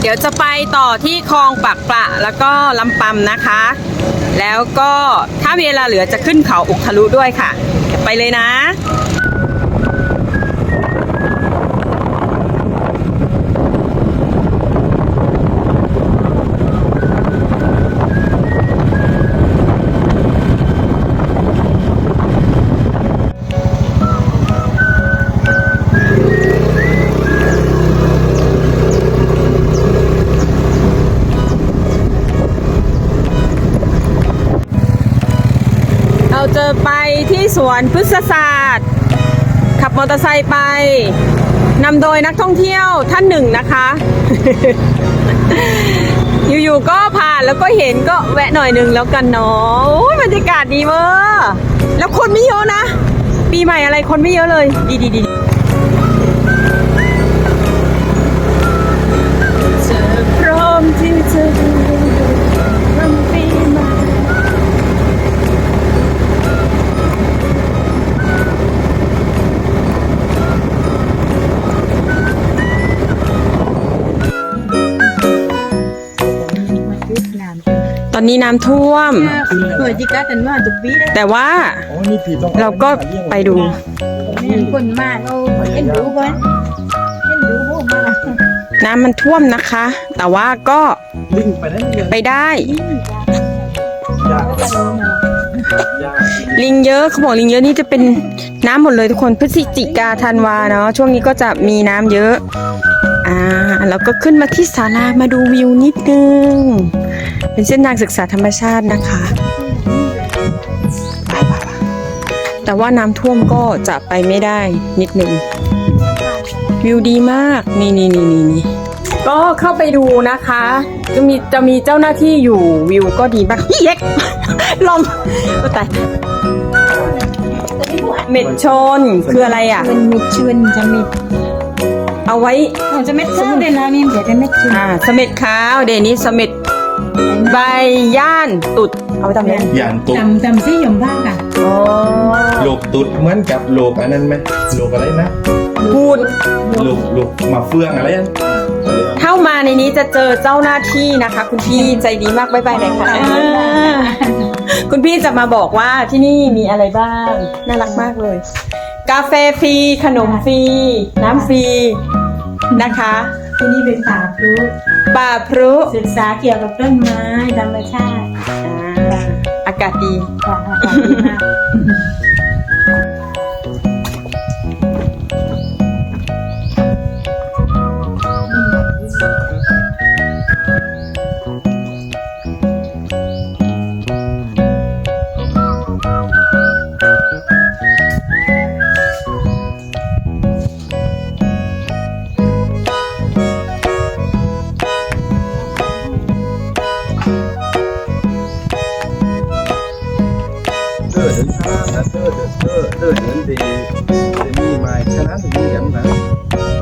เดี๋ยวจะไปต่อที่คลองปักปละแล้วก็ลำปำนะคะ แล้วก็ถ้าเวลาเหลือจะขึ้นเขาอุกทะลุด้วยค่ะ ไปเลยนะ สวนพฤกษศาสตร์ ขับมอเตอร์ไซค์ไปนำโดยนักท่องเที่ยวท่านหนึ่งนะคะ อยู่ๆก็ผ่านแล้วก็เห็นก็แวะหน่อยหนึ่งแล้วกันเนาะบรรยากาศดีเวอร์แล้วคนไม่เยอะนะ ปีใหม่อะไรคนไม่เยอะเลย ดีดีดีพร้อมที่จะ นนี้น้ำท่วมเปิดจิกาแต่ว่าจะบีแล้วแต่ว่าอ๋อนี่พี่ต้องเราก็ไปดูเห็นคนมากเอาเห็นดูก่อนเห็นดูพวกมาน้ำมันท่วมนะคะ แต่ว่าก็ลิงไปนั่นเลยไปได้ยากยากลิงเยอะเขาบอกลิงเยอะนี่จะเป็นน้ำหมดเลยทุกคนพฤศจิกาธันวาเนาะช่วงนี้ก็จะมีน้ำเยอะ อ่าแล้วก็ขึ้นมาที่ศาลามาดูวิวนิดนึง เป็นเส้นทางศึกษาธรรมชาตินะคะไปไปไปแต่ว่าน้ำท่วมก็จะไปไม่ได้นิดนึงวิวดีมาก นี่นี่นี่นี่นี่ก็เข้าไปดูนะคะ จะมีจะมีเจ้าหน้าที่อยู่วิวก็ดีมากเย็กลมโอ้ตายเม็ดชนคืออะไรอะ มันมีชวนจะมี เอาไว้เราจะเม็ดข้าวได้แล้วนี่เดี๋ยวจะเม็ดชวนอ่าเสม็ดขาวเดยวนี้เสม็ดใบย่านตุดเอาไปทำอะไรอย่างตุ๊กจำจำซี่หยมบ้างอะอ๋อโลกตุ๊ดเหมือนกับโลกอันนั้นไหมโลกอะไรนะพูด โลกโลกมาเฟืองอะไรอันเออเข้ามาในนี้จะเจอเจ้าหน้าที่นะคะ คุณพี่ใจดีมากบ๊ายบายหน่อยค่ะอ่าคุณพี่จะมาบอกว่าที่นี่มีอะไรบ้าง น่ารักมากเลย กาแฟฟรี ขนมฟรี น้ำฟรีนะคะ ที่นี่เป็นป่าพลุป่าพรุศึกษาเกี่ยวกับต้นไม้ธรรมชาติอ่าอากาศดีป่าอากาศดีมาก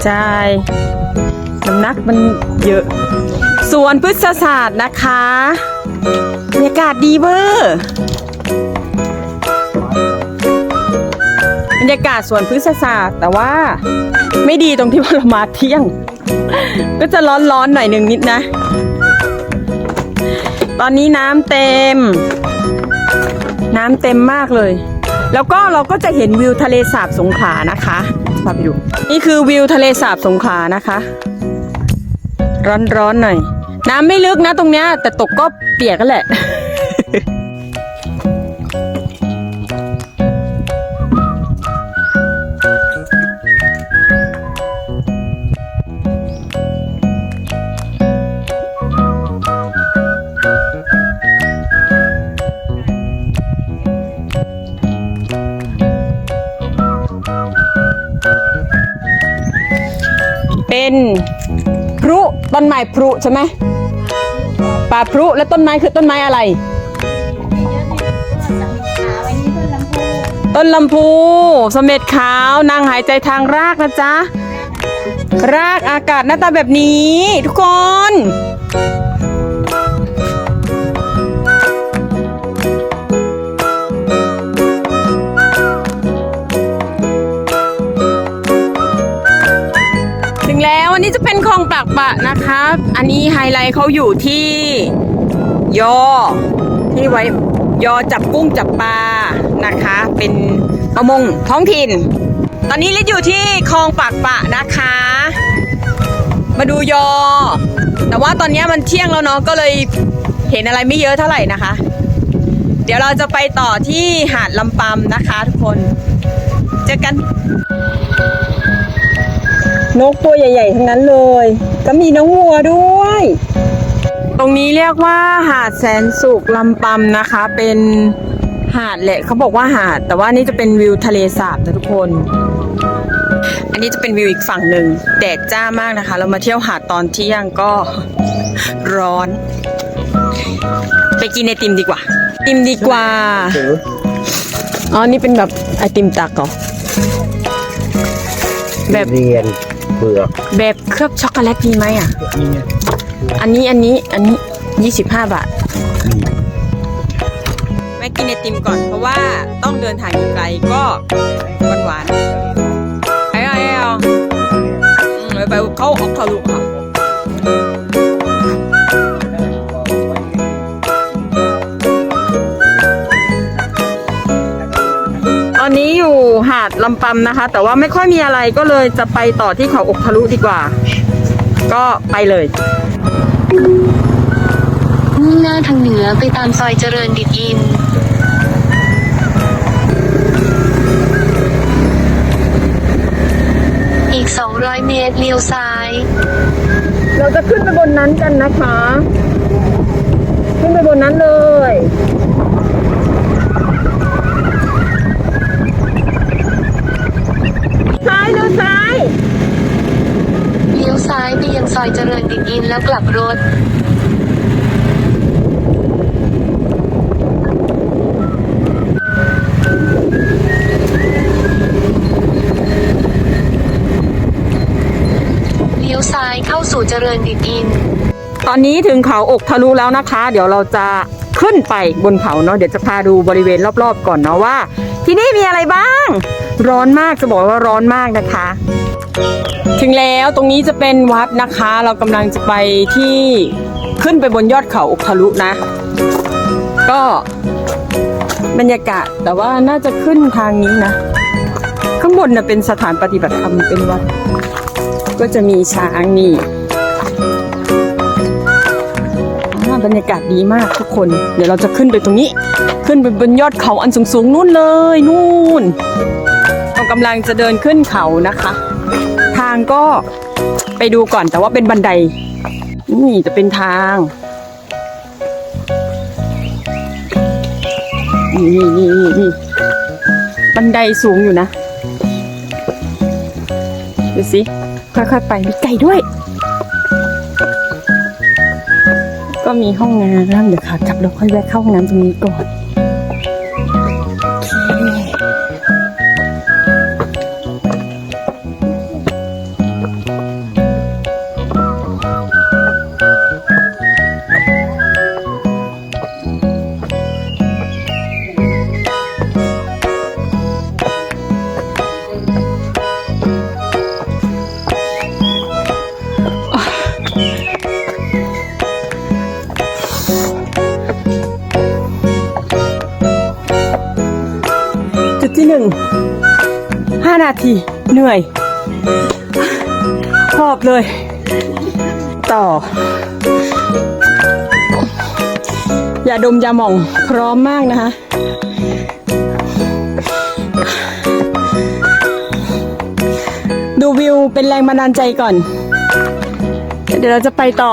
ใช่น้ำหนักมันเยอะ สวนพฤกษศาสตร์นะคะบรรยากาศดีเวอร์บรรยากาศสวนพฤกษศาสตร์ แต่ว่าไม่ดีตรงที่ว่าเรามาเที่ยง ก็จะร้อนๆหน่อยหนึ่งนิดนะ ตอนนี้น้ำเต็ม น้ำเต็มมากเลย แล้วก็เราก็จะเห็นวิวทะเลสาบสงขลานะคะพาไปดู นี่คือวิวทะเลสาบสงขลานะคะ ร้อนๆหน่อย น้ำไม่ลึกนะตรงเนี้ย แต่ตกก็เปียกกันแหละ เป็นพรุต้นไม้พรุใช่ไหมป่าพรุและต้นไม้คือต้นไม้อะไร ต้นลำพูเสม็ดขาวนางหายใจทางรากนะจ๊ะ รากอากาศหน้าตาแบบนี้ ทุกคน แล้วอันนี้จะเป็นคลองปากปะนะคะอันนี้ไฮไลท์เขาอยู่ที่ยอที่ไว้ยอจับกุ้งจับปลานะคะ เป็นประมงท้องถิ่น ตอนนี้ลิศอยู่ที่คลองปากปะนะคะ มาดูยอ แต่ว่าตอนนี้มันเที่ยงแล้วเนาะก็เลยเห็นอะไรไม่เยอะเท่าไหร่นะคะ เดี๋ยวเราจะไปต่อที่หาดลำปำนะคะทุกคน เจอกัน นกตัวใหญ่ๆทั้งนั้นเลย ก็มีน้องวัวด้วย ตรงนี้เรียกว่าหาดแสนสุขลำปำนะคะ เป็นหาดแหละเขาบอกว่าหาด แต่ว่านี่จะเป็นวิวทะเลสาบนะทุกคน อันนี้จะเป็นวิวอีกฝั่งหนึ่งแดดจ้ามากนะคะ เรามาเที่ยวหาดตอนเที่ยงก็ร้อน ไปกินไอติมดีกว่าไอติมดีกว่า อ๋อ นี่เป็นแบบไอติมตักเหรอแบบเรียน เปลือกแบบเคลือบช็อกโกแลตมีไหมอะ นี่ไงอันนี้อันนี้อันนี้ 25 บาท แม่กินไอติมก่อนเพราะว่าต้องเดินทางอีกไกลก็หวานหวานๆไอ้ไอ้เอาอืมไปเขาออกทะลุค่ะ อนนี้อยู่หาดลำปำนะคะ แต่ว่าไม่ค่อยมีอะไรก็เลยจะไปต่อที่เขาอกทะลุดีกว่า ก็ไปเลย มุ่งหน้าทางเหนือไปตามซอยเจริญดิตอิน อีก 200 เมตรเลี้ยวซ้าย เราจะขึ้นไปบนนั้นกันนะคะ ขึ้นไปบนนั้นเลย ซ้ายหรือซ้าย เลี้ยวซ้ายไปยังซอยเจริญดิตอิน แล้วกลับรถเลี้ยวซ้ายเข้าสู่เจริญดิตอิน ตอนนี้ถึงเขาอกทะลุแล้วนะคะ เดี๋ยวเราจะขึ้นไปบนเขาเนาะเดี๋ยวจะพาดูบริเวณรอบๆก่อนเนาะว่า ที่นี่มีอะไรบ้าง ร้อนมากจะบอกว่าร้อนมากนะคะ ถึงแล้วตรงนี้จะเป็นวัดนะคะ เรากำลังจะไปที่ขึ้นไปบนยอดเขาอกทะลุนะ ก็บรรยากาศแต่ว่าน่าจะขึ้นทางนี้นะ ข้างบนนะเป็นสถานปฏิบัติธรรมเป็นวัด ก็จะมีช้างนี่บรรยากาศดีมากทุกคน เดี๋ยวเราจะขึ้นไปตรงนี้ ขึ้นไปบนยอดเขาอันสูงๆนู่นเลยนู่นเรากำลังจะเดินขึ้นเขานะคะางก็ไปดูก่อนแต่ว่าเป็นบันได นี่จะเป็นทาง นี่นี่นี่นี่บันไดสูงอยู่นะ ดูสิ ค่อยๆไปมีไก่ด้วย ก็มีห้องน้ำเดี๋ยวค่ะกลับเราค่อยแวะเข้าห้องน้ำตรงนี้ก่อน ห้านาที เหนื่อย หอบเลย ต่อ อย่าดมยาหม่องพร้อมมากนะคะ ดูวิวเป็นแรงบันดาลใจก่อน เดี๋ยวเราจะไปต่อ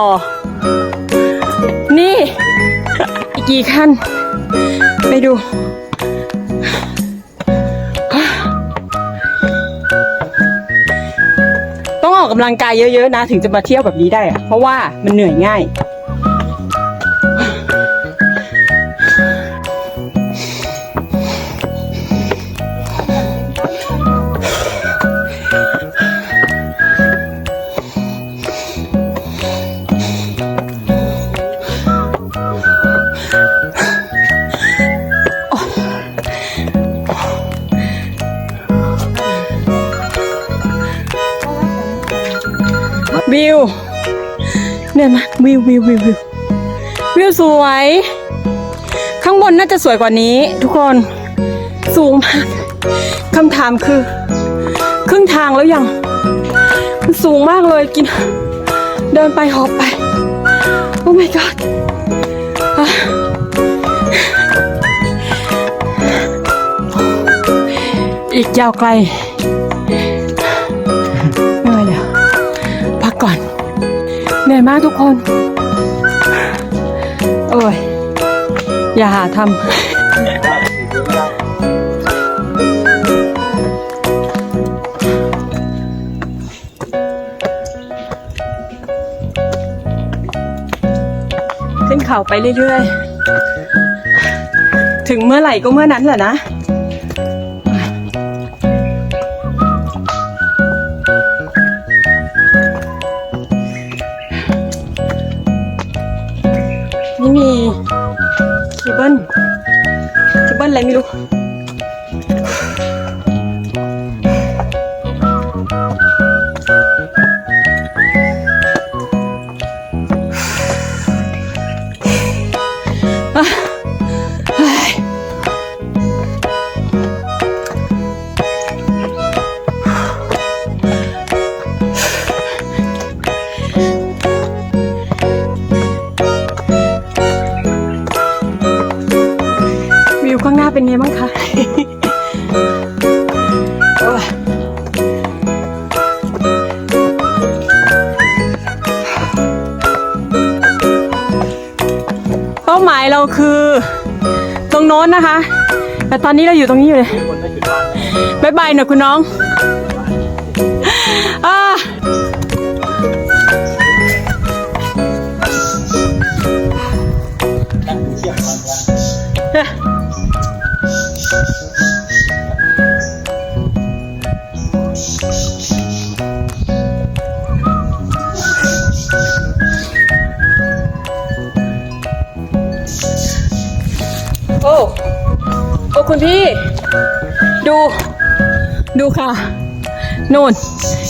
นี่ กี่ขั้น ไปดู ออกกกำลังกายเยอะๆนะ ถึงจะมาเที่ยวแบบนี้ได้อะเพราะว่ามันเหนื่อยง่าย วิวเนี่ยนะวิววิววิววิววิวสวย ข้างบนน่าจะสวยกว่านี้ ทุกคนสูงมากคำถามคือ ครึ่งทางแล้วยังมันสูงมากเลยกิน เดินไปหอบไป โอ้ my god อีกยาวไกล นื่อยมากทุกคน โอ้ย อย่าหาทำ ขึ้นเขาไปเรื่อยๆ ถึงเมื่อไหร่ก็เมื่อนั้นแหละนะ เนะคะ แต่ตอนนี้เราอยู่ตรงนี้อยู่เลยบายบายหน่อยคุณน้องอ่า คุณพี่ ดู ดูค่ะนู่น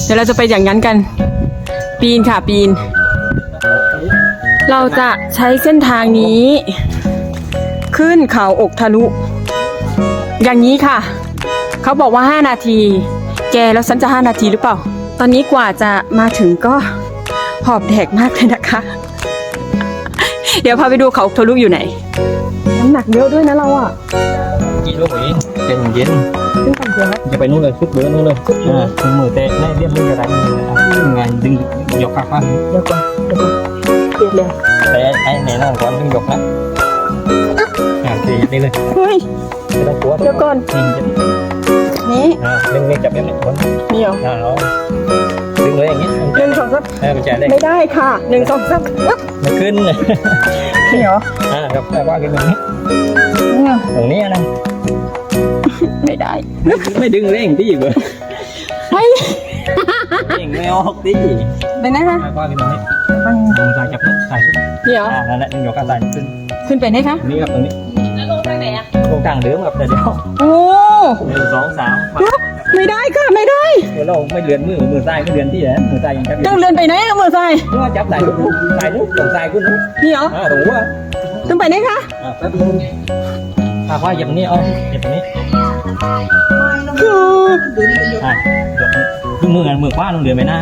เดี๋ยวเราจะไปอย่างนั้นกัน ปีนค่ะปีน เราจะใช้เส้นทางนี้ ขึ้นเขาอกทะลุ อย่างนี้ค่ะ เขาบอกว่า 5 นาที แกแล้วฉันจะ 5 นาทีหรือเปล่า ตอนนี้กว่าจะมาถึงก็หอบแดกมากเลยนะคะ เดี๋ยวพาไปดูเขาอกทะลุอยู่ไหน น้ำหนักเยอะด้วยนะเราอะ ลูกเองเย็นเย็นขึ้นกันเยอะจะไปนู่นเลยชุดเบอร์นู่นเลยอ่าถึงมือเตะในเรียบมือกระดังงานดึงยกข้างข้างเดี๋ยวก่อนเดี๋ยวก่อนเรียบเร็วแต่ไอ้ในนั่นก่อนดึงยกนะอ่าทีนี่เลยเฮ้ยไม่ต้องกลัวเดี๋ยวก่อนนี่อ่าดึงนี่จับยังไงคนนี่เหรออ่าเอาดึงเลยอย่างนี้หนึ่งสองสามเออมันจะได้ไม่ได้ค่ะหนึ่งสองสามมันขึ้นเลยนี่เหรออ่าครับแต่ว่ากันตรงนี้ตรงนี้นะ ไม่ได้ ไม่ดึงเร่งที่เบอร์ไปเร่งไม่ออกที่ไปไหนคะแต่ว่ากันตรงนี้ลงสายจับนี่สายขึ้นนี่เหรออ่านั่นแหละดึงยกข้างสายขึ้นขึ้นไปไหนคะนี่ครับตรงนี้แล้วลงทางไหนอะลงทางเดิมครับแต่เดี๋ยวโอ้หนึ่งสองสามไม่ได้ค่ะไม่ได้เดี๋ยวเราไม่เลือนมือมือซ้ายไม่เลือนที่ไหนมือซ้ายยังจับอยู่ต้องเลื่อนไปไหนอะมือซ้ายเมื่อจับสายลูกสายลูกตรงสายคุณลูกนี่เหรออ่าตรงหัวต้องไปไหนคะอ่าแป๊บนึงถ้าว่าอย่างนี้เอาอย่างนี้ คืออ่าคือมือมือขวาต้องเลือนไปหน้า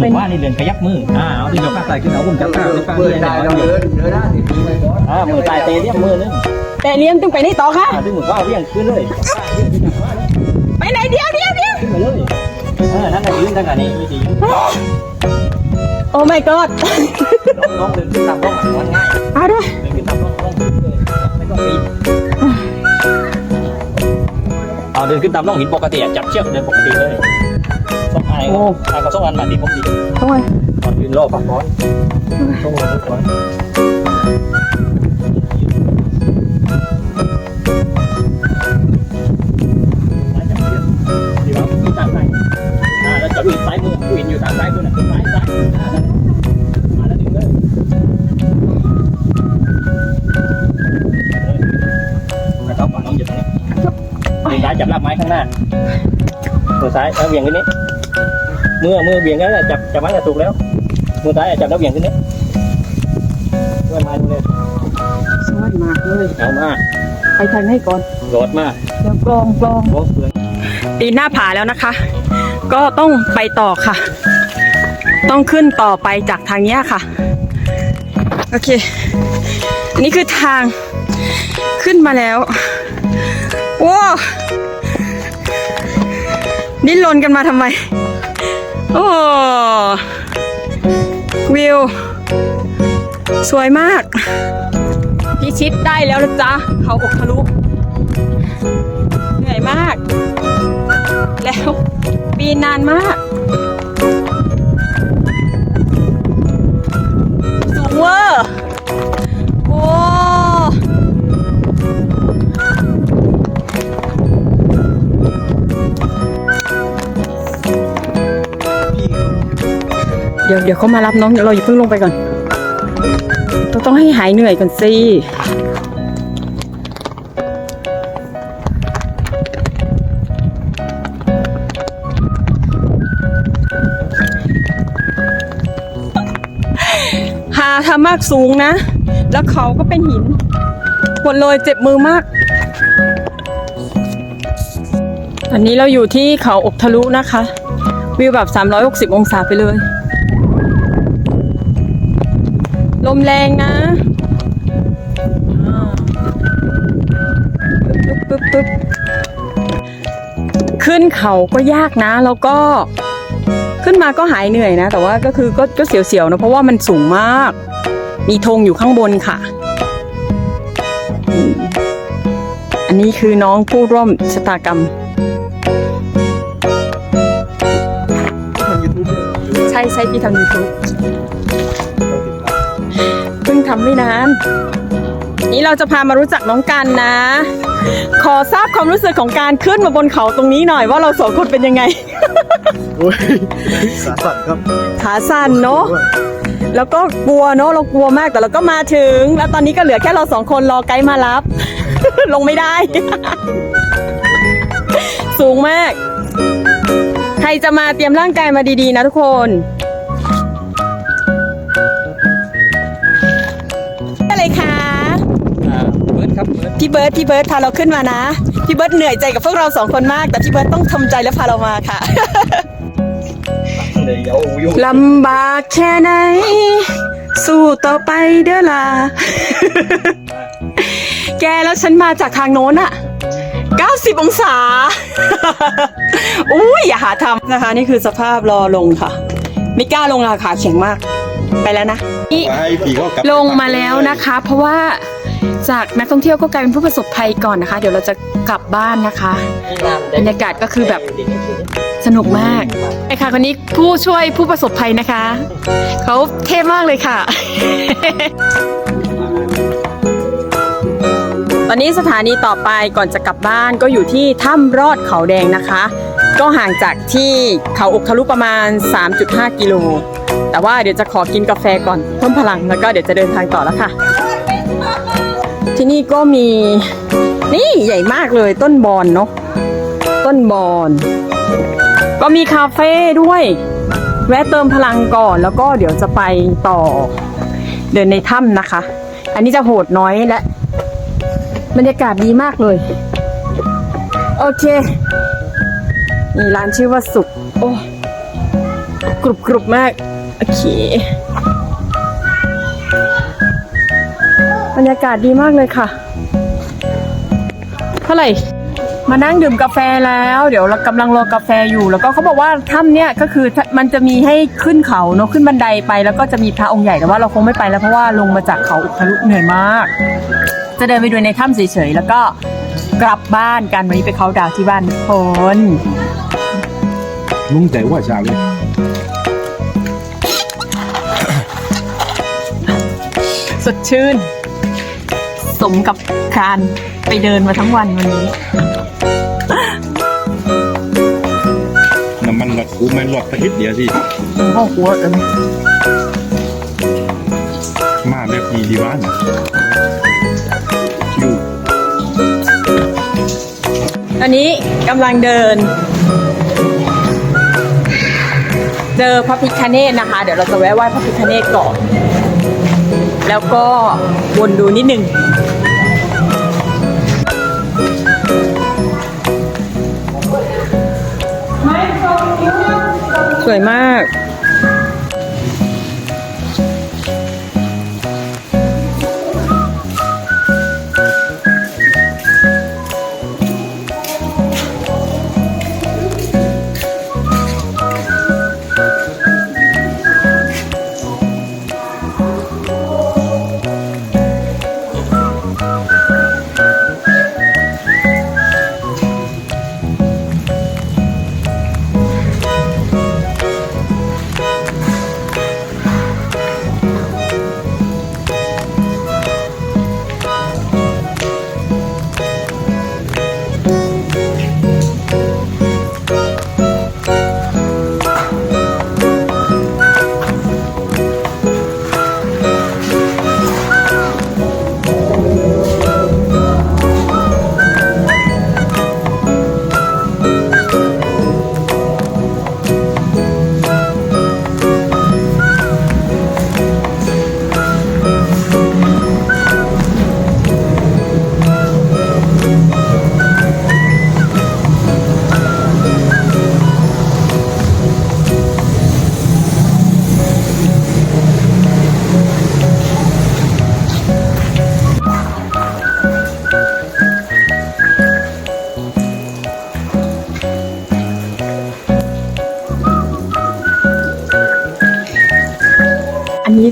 มือขวานี่เลือนขยับมืออ่าเอาที่ยกข้างซ้ายขึ้นเอาอุ้มจับข้างข้างเปินี่ดได้เราเดินเดินหน้าสิปีไปก่อนอ่ามือซ้ายเตะเรียบมือนึงแต่เลี้ยงต้องไปไหนต่อคะอ่าที่มือขวาเรียงขึ้นเลยไปไหนเดียวเดียวเดียวขึ้นไปเลยอ่านั่นแหละยืนทางนี้วิธีโอ้ my god น้องเดินขึ้นตามร่องมันง่ายมาด้วยเดินขึ้นตามร่องร่องเลยไม่ต้องปีน เอาเดินขึ้นตามร่องหินปกติจับเชือกเดินปกติเลยส่งไอ้ ไอ้ก็ส่งอันมาดีปกติต้องไปก่อนยืนรอฝักก้อนส่งมาทุกคน ซ้ายจับลากไม้ข้างหน้ามือซ้ายเอาเบี่ยงขึ้นนี้มือมือเบี่ยงกันแหละจับจับไม้จะถูกแล้วมือซ้ายจับแล้วเบี่ยงขึ้นนี่ด้วยไม้ดูเลยสวยมากเลยเอามาไปทางไหนก่อนโดดมาเดี๋ยวกลองกลองโอ้เปลืองปีนหน้าผาแล้วนะคะ ก็ต้องไปต่อค่ะ ต้องขึ้นต่อไปจากทางเนี้ยค่ะ โอเคอันนี้คือทางขึ้นมาแล้ว ว้าว ดิ้นรนกันมาทำไม โอ้วิว สวยมาก พิชิตได้แล้วนะจ๊ะ เขาอกทะลุ เหนื่อยมาก แล้วปีนนานมาก สูงเวอร์ เดี๋ยวเดี๋ยวเขามารับน้องเราอย่าเพิ่งลงไปก่อนเราต้องให้หายเหนื่อยก่อนสิหาทำมากสูงนะ แล้วเขาก็เป็นหินหมดเลยเจ็บมือมาก อันนี้เราอยู่ที่เขาอกทะลุนะคะ วิวแบบ 360 องศาไปเลย ลมแรงนะอ่าปึ๊บปึ๊บปึ๊บขึ้นเขาก็ยากนะ แล้วก็ขึ้นมาก็หายเหนื่อยนะ แต่ว่าก็คือก็ก็เสียวๆนะ เพราะว่ามันสูงมาก มีธงอยู่ข้างบนค่ะอืมอันนี้คือน้องผู้ร่วมชะตากรรมทำยูทูบเนี่ยใช่ใช่พี่ทำยูทูบ ทำไม่นานนี่เราจะพามารู้จักน้องกันนะ ขอทราบความรู้สึกของการขึ้นมาบนเขาตรงนี้หน่อยว่าเราสองคนเป็นยังไง โอ้ยสาสันครับขาสั่นเนาะแล้วก็กลัวเนาะเรากลัวมากแต่เราก็มาถึง แล้วตอนนี้ก็เหลือแค่เราสองคนรอไกด์มารับ ลงไม่ได้ สูงมาก ใครจะมาเตรียมร่างกายมาดีๆ นะทุกคน ครับเบิร์ดพี่เบิร์ดพี่เบิร์ดพาเราขึ้นมานะพี่เบิร์ดเหนื่อยใจกับพวกเราสองคนมาก แต่พี่เบิร์ดต้องทำใจและพาเรามาค่ะเลยเอาอยู่ลำบากแค่ไหน สู้ต่อไปเด้อล่ะแกแล้วฉันมาจากทางโน้นอะ90 องศา อุ้ยอย่าหาทำนะคะ นี่คือสภาพรอลงค่ะ ไม่กล้าลงราขาแข็งมาก ไปแล้วนะนี่ให้ผีก็กลับลงมาแล้วนะคะ เพราะว่า จากนักท่องเที่ยวก็กลายเป็นผู้ประสบภัยก่อนนะคะ เดี๋ยวเราจะกลับบ้านนะคะ บรรยากาศก็คือแบบสนุกมากไอ้ค่ะคนนี้ผู้ช่วยผู้ประสบภัยนะคะ เขาเท่มากเลยค่ะ ตอนนี้สถานีต่อไปก่อนจะกลับบ้านก็อยู่ที่ถ้ำรอดเขาแดงนะคะ ก็ห่างจากที่เขาอกทะลุประมาณ 3.5 กิโล แต่ว่าเดี๋ยวจะขอกินกาแฟก่อนเพิ่มพลังแล้วก็เดี๋ยวจะเดินทางต่อแล้วค่ะ ที่นี่ก็มี นี่ใหญ่มากเลยต้นบอนเนาะต้นบอนก็มีคาเฟ่ด้วย แวะเติมพลังก่อนแล้วก็เดี๋ยวจะไปต่อเดินในถ้ำนะคะ อันนี้จะโหดน้อยและ บรรยากาศดีมากเลย โอเค นี่ร้านชื่อว่าสุขโอ้กรุบกรุบมาก โอเค บรรยากาศดีมากเลยค่ะ เท่าไหร่ มานั่งดื่มกาแฟแล้ว เดี๋ยวเรากำลังรอกาแฟอยู่ แล้วก็เขาบอกว่าถ้ำเนี่ยก็คือมันจะมีให้ขึ้นเขาเนอะขึ้นบันไดไป แล้วก็จะมีพระองค์ใหญ่แต่ว่าเราคงไม่ไปแล้วเพราะว่าลงมาจากเขาอุคลุเหนื่อยมาก จะเดินไปดูในถ้ำเฉยๆแล้วก็กลับบ้านกันวันนี้ไปเขาน์ดาวน์ที่บ้านทุกคนลุงใจว่าชาเลยสดชื่นส มกับการไปเดินมาทั้งวันวันนี้ น้ำมันหลอดกูไม่หลอดตะฮิดเดียวสิพ่อหัวเอิมมาแบบมีดีบ้านอยู่อันนี้กำลังเดิน เจอพระพิคเนตนะคะ เดี๋ยวเราจะแวะไหว้พระพิคเนตก่อน แล้วก็วนดูนิดนึง สวยมาก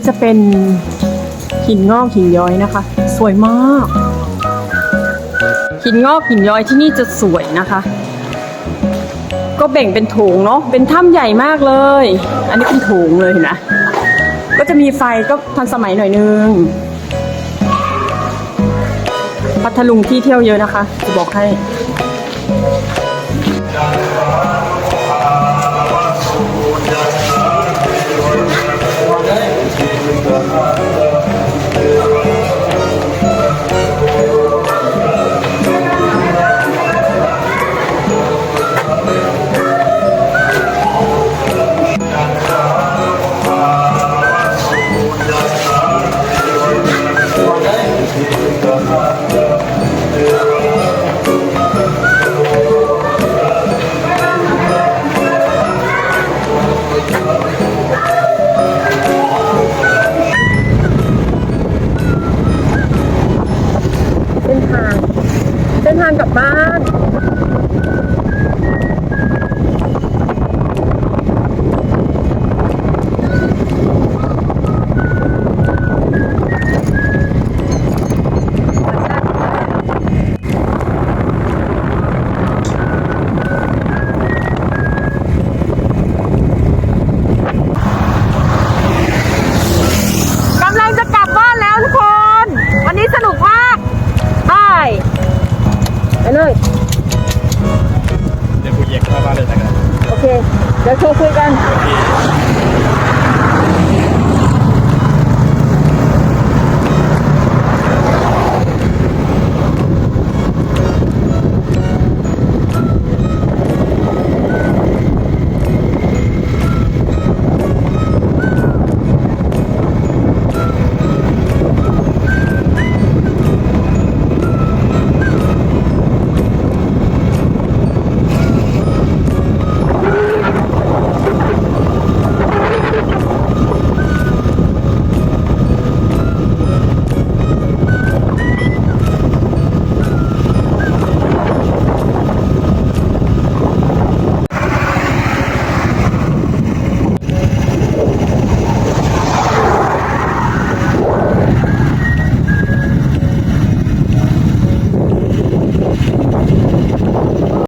จะเป็นหินงอกหินย้อยนะคะ สวยมาก หินงอกหินย้อยที่นี่จะสวยนะคะ ก็แบ่งเป็นโถงเนาะเป็นถ้ำใหญ่มากเลย อันนี้เป็นโถงเลยเห็นนะก็จะมีไฟก็ทันสมัยหน่อยนึงพัทลุงที่เที่ยวเยอะนะคะ จะบอกให้ น